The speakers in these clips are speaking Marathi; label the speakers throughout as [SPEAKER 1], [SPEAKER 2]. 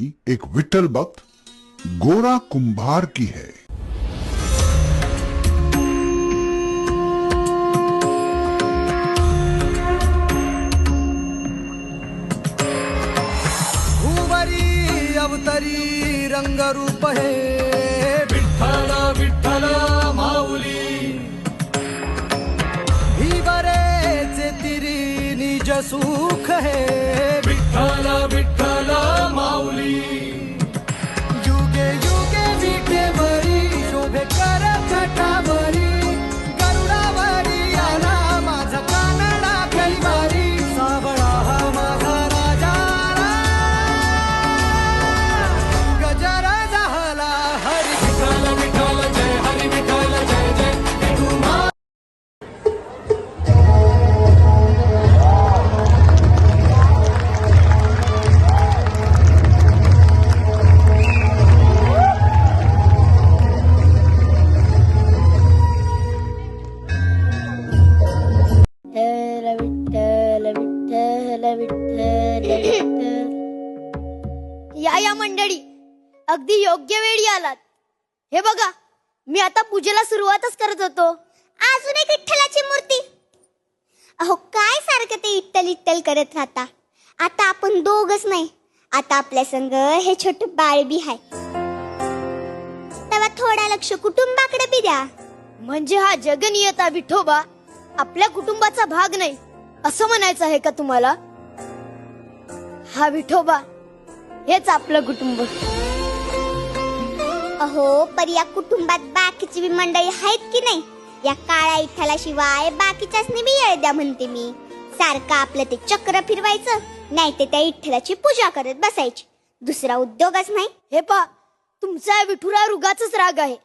[SPEAKER 1] कहानी एक विठल भक्त गोरा कुंभार की है।
[SPEAKER 2] भूवरी अवतरी रंगरूप हे। विठ्ठल विठ्ठल माऊली। भीवरेचे तिरी निज सुख हे। विठ्ठल विठ्ठल
[SPEAKER 3] मंडळी अगदी योग्य वेळी आलात. हे बघा मी आता पूजेला सुरुवातच करत होतो.
[SPEAKER 4] अजून एक विठ्ठलाची मूर्ती. अहो काय सारखं ते इट्टल इट्टल करत राहता? आता आपण दोघच नाही. आता आपल्या संग हे छोट बाळ बी आहे. तेव्हा थोडा लक्ष कुटुंबाकडे बी द्या.
[SPEAKER 3] म्हणजे हा जगनियता विठोबा आपल्या कुटुंबाचा भाग नाही असं म्हणायचं आहे का तुम्हाला? हा विठोबा हेच आपलं कुटुंब.
[SPEAKER 4] अहो पर या कुटुंबात बाकीची बी मंडळी आहेत की नाही? या काळ्या इठ्ठलाशिवाय बाकीच्याच बी येळ द्या म्हणते मी. सारखं आपलं ते चक्र फिरवायचं नाही ते त्या इठ्ठलाची पूजा करत बसायची. दुसरा उद्योगच नाही.
[SPEAKER 3] हे पा तुमचा या विठुरावर उगाच राग आहे.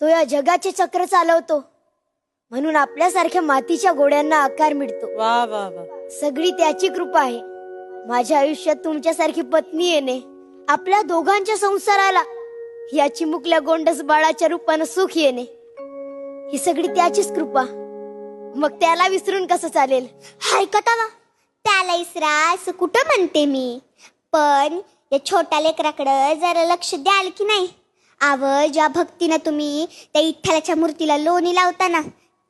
[SPEAKER 3] तो या जगाचे चक्र चालवतो. म्हणून आपल्यासारख्या मातीच्या गोड्यांना आकार मिळतो.
[SPEAKER 5] वा वा वा.
[SPEAKER 3] सगळी त्याची कृपा आहे. माझ्या आयुष्यात तुमच्यासारखी पत्नी येणे आपल्या दोघांच्या संसाराला या चिमुकल्या गोंडस बाळाच्या रूपानं सुख येणे. ही सगळी त्याचीच कृपा. मग त्याला विसरून कसं चालेल?
[SPEAKER 4] हरकतावा त्याला इसरा असं कुठं म्हणते मी? पण या छोट्या लेकराकडं जरा लक्ष द्याल की नाही? आव ज्या भक्तीनं तुम्ही त्या इठ्ठलाच्या मूर्तीला लोणी लावताना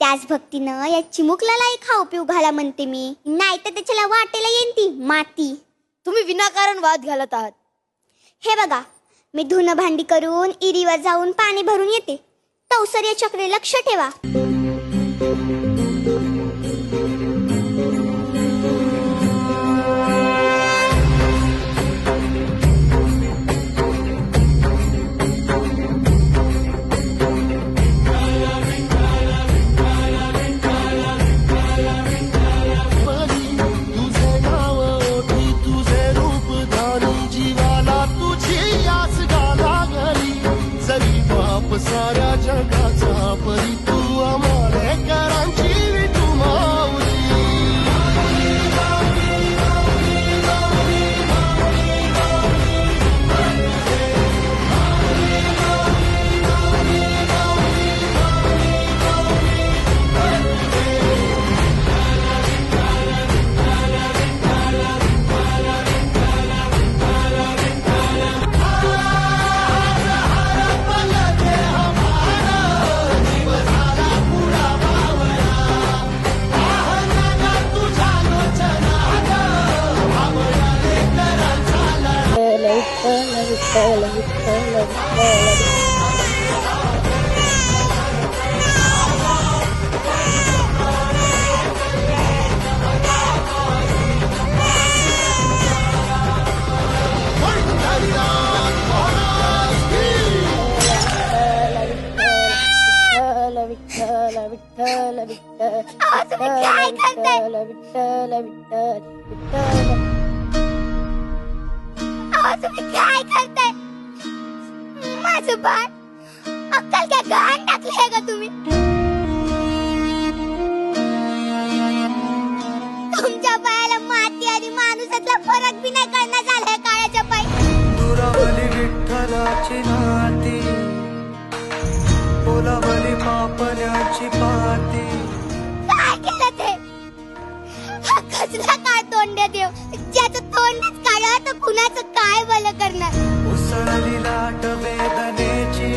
[SPEAKER 4] त्याच भक्तीनं या चिमुकलालाही खाऊ पिऊ घाला म्हणते मी. नाही तर त्याच्याला वाटेला येईन ती माती.
[SPEAKER 3] तुम्ही विनाकारण वाद घालत आहात.
[SPEAKER 4] हे बघा मी धुणं भांडी करून इरीवर जाऊन पाणी भरून येते. तवसर याच्याकडे लक्ष ठेवा.
[SPEAKER 6] बाप साऱ्या जगाचा
[SPEAKER 4] तुम्ही काय करताय?
[SPEAKER 3] विठ्ठल विठ्ठल विठ्ठल
[SPEAKER 4] अहो तुम्ही काय करताय माझं बाळ अक्कल काय घाण टाकले का तुम्ही तुमच्या पायाला माती आणि माणूसातला फरक बी नाही कळणार झालाय काळाच्या पायी
[SPEAKER 2] दुरावली विठ्ठलाची नाती बोलावली पापण्याची पाती
[SPEAKER 4] तोंड देव. ज्याचं तोंडच काढा तर कुणाचं काय भलं करणार?
[SPEAKER 2] वाट वेदनेची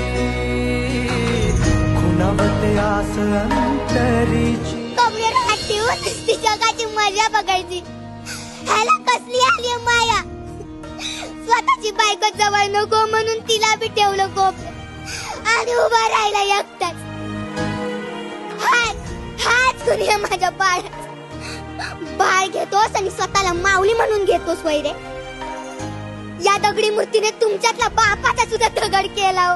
[SPEAKER 2] खुणावते आस अंतरीची
[SPEAKER 4] कमरेवर हात ठेवून जगाची मजा बघायची. ह्याला कसली आली माया? स्वतःची बायको जवळ नको म्हणून तिला बी ठेवलं कोप आणि उभा राहिला एकटाच. हाच हाच कुणी माझ्या बाळ बाळ घेतोस आणि स्वतःला माऊली म्हणून घेतोस वैरे. या दगडी मूर्तीने तुमच्यातला बापाचा सुद्धा दगड केला हो.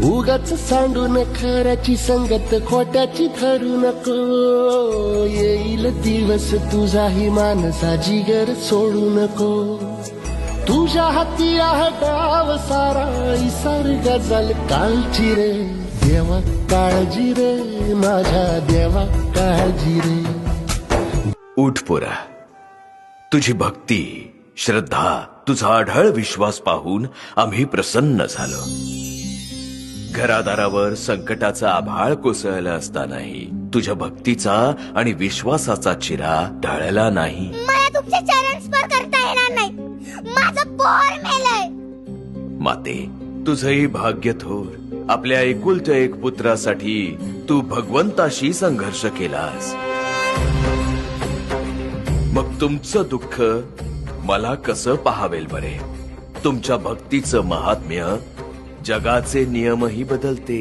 [SPEAKER 6] उगाच सांडू खऱ्याची संगत खोट्याची ठरू नको. येईल दिवस तुझाही मानसा जिगर सोडू नको. तुझ्या हाती आहे डाव सारा इसार गजल रे. देवा काळजी रे माझ्या देवा काळजी रे.
[SPEAKER 5] उठ पोरा. तुझी भक्ती श्रद्धा तुझा आढळ विश्वास पाहून आम्ही प्रसन्न झालो. घरादारावर संकटाचा आभाळ कोसळलं असतानाही तुझ्या भक्तीचा आणि विश्वासाचा चिरा ढळला नाही.
[SPEAKER 4] मला तुमचे चरण स्पर करता येणार नाही माझं पोर मेलय.
[SPEAKER 5] माते तुझंही भाग्य थोर. आपल्या एकुलत्या एक पुत्रासाठी तू भगवंताशी संघर्ष केलास. मग तुमचं दुःख मला कसं पाहावेल बरे? तुमच्या भक्तीचं महात्म्य जगाचे नियमही बदलते